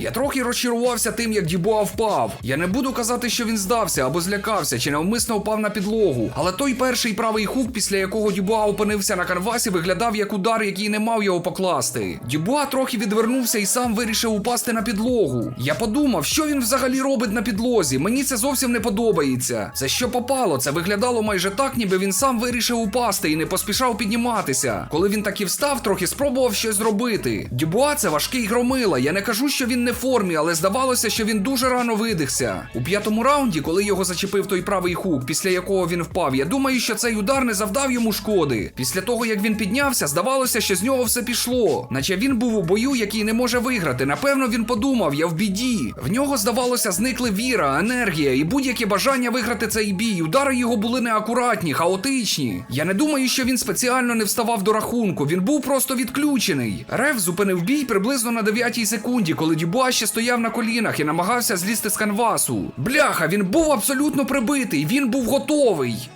Я трохи розчарувався тим, як Дюбуа впав. Я не буду казати, що він здався або злякався, чи навмисно впав на підлогу. Але той перший правий хук, після якого Дюбуа опинився на канвасі, виглядав як удар, який не мав його покласти. Дюбуа трохи відвернувся і сам вирішив упасти на підлогу. Я подумав, що він взагалі робить на підлозі. Мені це зовсім не подобається. Це що попало, це виглядало майже так, ніби він сам вирішив упасти і не поспішав підніматися. Коли він таки встав, трохи спробував щось зробити. Дюбуа це важкий громила. Я не кажу, що він не формі, але здавалося, що він дуже рано видихся. У п'ятому раунді, коли його зачепив той правий хук, після якого він впав, я думаю, що цей удар не завдав йому шкоди. Після того, як він піднявся, здавалося, що з нього все пішло. Наче він був у бою, який не може виграти. Напевно, він подумав, я в біді. В нього, здавалося, зникли віра, енергія і будь-яке бажання виграти цей бій. Удари його були неакуратні, хаотичні. Я не думаю, що він спеціально не вставав до рахунку. Він був просто відключений. Рев зупинив бій приблизно на 9 секунді, коли Дюбуа ще стояв на колінах і намагався злізти з канвасу. Бляха, він був абсолютно прибитий. Він був готовий.